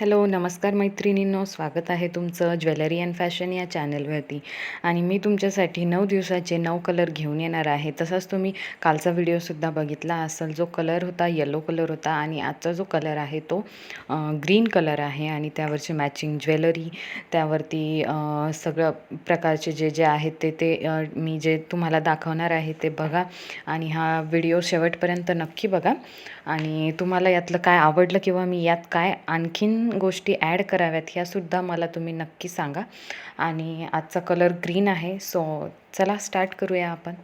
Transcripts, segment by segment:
Hello नमस्कार मैत्रिणींनो. स्वागत आहे तुमचं ज्वेलरी अँड फॅशन या चॅनलवरती. आणि मी तुमच्यासाठी नऊ दिवसाचे नऊ कलर घेऊन येणार आहे. तसाच तुम्ही कालचा व्हिडिओसुद्धा बघितला असेल. जो कलर होता येलो कलर होता आणि आजचा जो कलर आहे तो ग्रीन कलर आहे. आणि त्यावरची मॅचिंग ज्वेलरी त्यावरती सगळं प्रकारचे जे जे आहेत ते ते मी जे तुम्हाला दाखवणार आहे ते बघा. आणि हा व्हिडिओ शेवटपर्यंत नक्की बघा. आणि तुम्हाला यातलं काय आवडलं किंवा मी यात काय आणखीन गोष्टी ॲड कराव्यात ह्यासुद्धा मला तुम्ही नक्की सांगा. आणि आजचा कलर ग्रीन आहे सो चला स्टार्ट करूया आपण.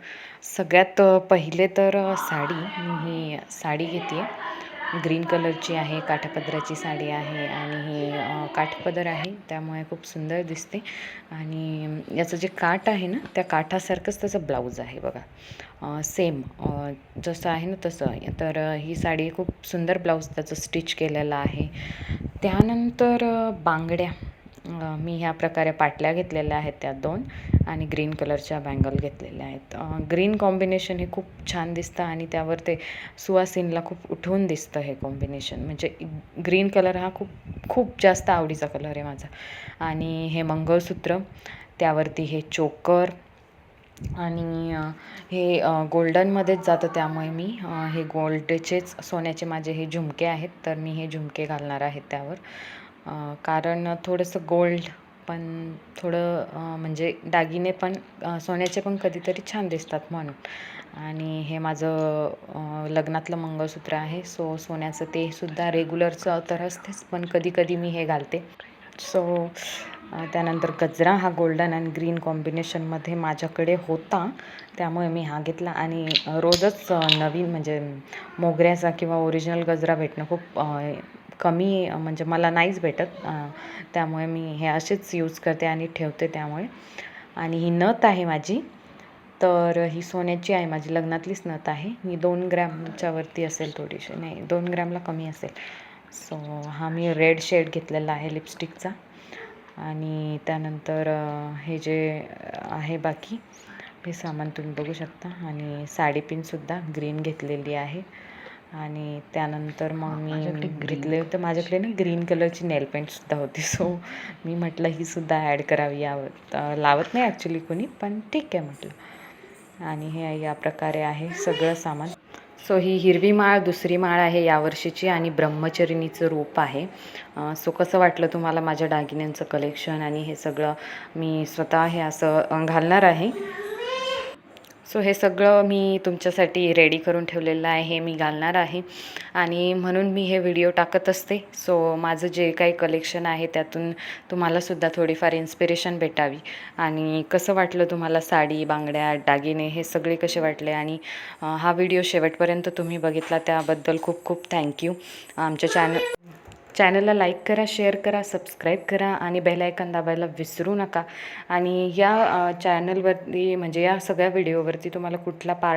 सगळ्यात पहिले तर साडी. मी ही साडी घेते आहे ग्रीन कलरची आहे काठापदराची साडी आहे आणि हे काठपदर आहे त्यामुळे खूप सुंदर दिसते. आणि याचं जे काठ आहे ना त्या काठासारखंच त्याचं ब्लाऊज आहे बघा. सेम जसं आहे ना तसं. तर ही साडी खूप सुंदर ब्लाऊज त्याचं स्टिच केलेलं आहे. त्यानंतर बांगड्या. मी ह्या प्रकारे पाटल्या घेतलेल्या आहेत त्या दोन आणि ग्रीन कलरच्या बँगल घेतलेल्या आहेत. ग्रीन कॉम्बिनेशन हे खूप छान दिसतं आणि त्यावर ते सुवासिनला खूप उठून दिसतं हे कॉम्बिनेशन. म्हणजे ग्रीन कलर हा खूप खूप जास्त आवडीचा कलर आहे माझा. आणि हे मंगळसूत्र त्यावरती हे चोकर आणि हे गोल्डनमध्येच जातं त्यामुळे मी हे गोल्डचेच सोन्याचे माझे हे झुमके आहेत. तर मी हे झुमके घालणार आहेत त्यावर. कारण थोडंसं गोल्ड पण थोडं म्हणजे दागिने पण सोन्याचे पण कधीतरी छान दिसतात म्हणून. आणि हे माझं लग्नातलं मंगळसूत्र आहे. सो सोन्याचं ते सुद्धा रेग्युलरचं तर असतेच पण कधी कधी मी हे घालते. सो त्यानंतर गजरा हा गोल्डन अँड ग्रीन कॉम्बिनेशनमध्ये माझ्याकडे होता. त्यामुळे मी हा घेतला. आणि रोजच नवीन म्हणजे मोगऱ्याचा किंवा ओरिजिनल गजरा भेटणं खूप कमी म्हणजे मला नाहीच भेटत. त्यामुळे मी हे असेच यूज करते आणि ठेवते त्यामुळे. आणि ही नथ आहे माझी. तर ही सोन्याची आहे माझी लग्नातलीच नथ आहे. ही दोन ग्रॅमच्या वरती असेल थोडीशी. नाही दोन ग्रॅमला कमी असेल. सो हा मी रेड शेड घेतलेला आहे लिपस्टिकचा आणि त्यानंतर हे जे आहे बाकी हे सामान तुम्ही बघू शकता. आणि साडी पिनसुद्धा ग्रीन घेतलेली आहे. आणि त्यानंतर मग मी घेतले होते. माझ्याकडे ना ग्रीन कलरची नेल पेंटसुद्धा होती. सो मी म्हटलं ही सुद्धा ॲड करावी. यावं अ, लावत नाही ॲक्च्युली कोणी पण ठीक आहे म्हटलं. आणि हे या प्रकारे आहे सगळं सामान. सो ही हिरवी माळ दुसरी माळ आहे यावर्षीची आणि ब्रह्मचरिणीचं रूप आहे. सो कसं वाटलं तुम्हाला माझ्या दागिन्यांचं कलेक्शन आणि हे सगळं मी स्वतः हे असं घालणार आहे? सो हे सगळं मी तुमच्यासाठी रेडी करून ठेवलेलं आहे हे मी घालणार आहे. आणि म्हणून मी हे व्हिडिओ टाकत असते. सो माझं जे काही कलेक्शन आहे त्यातून तुम्हालासुद्धा थोडीफार इन्स्पिरेशन भेटावी. आणि कसं वाटलं तुम्हाला साडी बांगड्या दागिने हे सगळे कसे वाटले? आणि हा व्हिडिओ शेवटपर्यंत तुम्ही बघितला त्याबद्दल खूप खूप थँक्यू आमच्या चॅनल चॅनलला लाईक करा शेअर करा सबस्क्राईब करा आणि बेलायकन दाबायला विसरू नका. आणि या चॅनलवरती म्हणजे या सगळ्या व्हिडिओवरती तुम्हाला कुठला पार्ट